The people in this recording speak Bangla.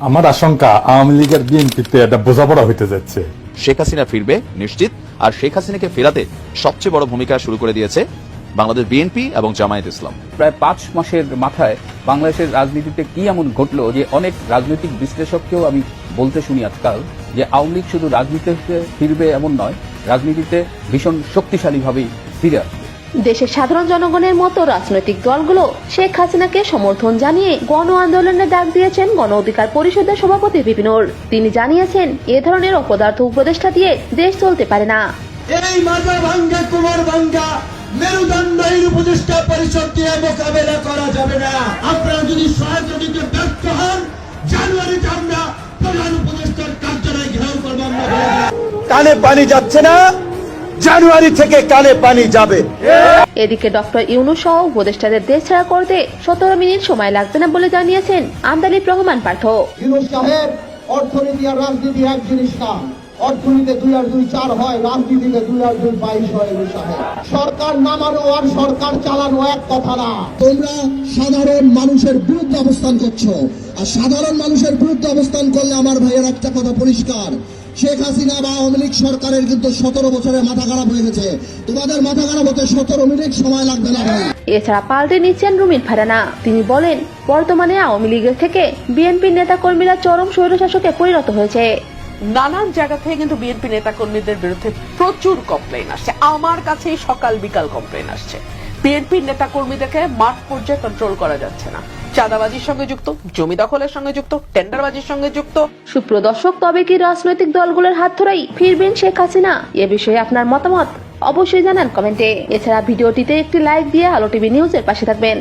আমার আশঙ্কা আওয়ামী লীগের বিএনপিতে একটা বোঝাপড়া হইতে যাচ্ছে। শেখ হাসিনা ফিরবে নিশ্চিত। আর শেখ হাসিনাকে ফেরাতে সবচেয়ে বড় ভূমিকা শুরু করে দিয়েছে বাংলাদেশ বিএনপি এবং জামায়াত ইসলাম। প্রায় পাঁচ মাসের মাথায় বাংলাদেশের রাজনীতিতে কি এমন ঘটলো যে অনেক রাজনৈতিক বিশ্লেষককেও আমি বলতে শুনি আজকাল যে আওয়ামী লীগ শুধু রাজনীতিতে ফিরবে এমন নয় রাজনীতিতে ভীষণ শক্তিশালীভাবেই ফিরে আসবে। দেশের সাধারণ জনগণের মতো রাজনৈতিক দলগুলো শেখ হাসিনাকে সমর্থন জানিয়ে গণ আন্দোলনের ডাক দিয়েছেন গণ অধিকার পরিষদের সভাপতি বিপিনুর। তিনি জানিয়েছেন এ ধরনের অপদার্থ উপদেষ্টা দিয়ে দেশ চলতে পারে না। এই মাজা ভাঙ্গা কুমার ভাঙ্গা উপদেষ্টা পরিষদ দিয়ে মোকাবেলা করা যাবে না। আপনারা যদি সহায়তা দিতে ব্যর্থ হন জানুয়ারিতে আমরা প্রধান উপদেষ্টার কার্যালয় ঘেরাও করব। আমরা কানে পানি যাচ্ছে না জানুয়ারি থেকে কানে পানি যাবে। এদিকে ডক্টর ইউনুস সহ উপদেষ্টাদের দেশ ছাড়া করতে সতেরো মিনিট সময় লাগবে না বলে জানিয়েছেন আমদালিব রহমান সাহেব অর্থনীতি আর রাজনীতি এক জিনিস না। অর্থনীতিতে দুই আর দুই চার হয় রাজনীতিতে দুই আর দুই বাইশ হয় সরকার নামানো আর সরকার চালানো এক কথা না। তোমরা সাধারণ মানুষের বিরুদ্ধে অবস্থান করছ। আর সাধারণ মানুষের বিরুদ্ধে অবস্থান করলে আমার ভাইয়ের একটা কথা পরিষ্কার। শেখ হাসিনা বা আওয়ামী লীগ সরকারের কিন্তু সতেরো বছরে মাথা খারাপ হয়ে গেছে। তোমাদের মাথা খারাপ হতে সতেরো মিনিট সময় লাগবে না ভাই। এছাড়া পাল্টে নিচ্ছেন রুমিন ফারানা। তিনি বলেন বর্তমানে আওয়ামী লীগের থেকে বিএনপির নেতাকর্মীরা চরম স্বৈরশাসকে পরিণত হয়েছে। নানান জায়গা থেকে কিন্তু বিএনপি নেতাকর্মীদের বিরুদ্ধে প্রচুর কমপ্লেন আসছে। আমার কাছে সকাল বিকাল কমপ্লেন আসছে। বিএনপির নেতাকর্মীদেরকে মাঠ পর্যায়ে কন্ট্রোল করা যাচ্ছে না। চাঁদাবাজির সঙ্গে যুক্ত, জমি দখলের সঙ্গে যুক্ত, টেন্ডারবাজির সঙ্গে যুক্ত। সুপ্রদর্শক তবে কি রাজনৈতিক দলগুলোর হাত ধরেই ফিরবেন শেখ হাসিনা? এ বিষয়ে আপনার মতামত অবশ্যই জানান কমেন্টে। এছাড়া ভিডিওটিতে একটি লাইক দিয়ে আলো টিভি নিউজের পাশে থাকবেন।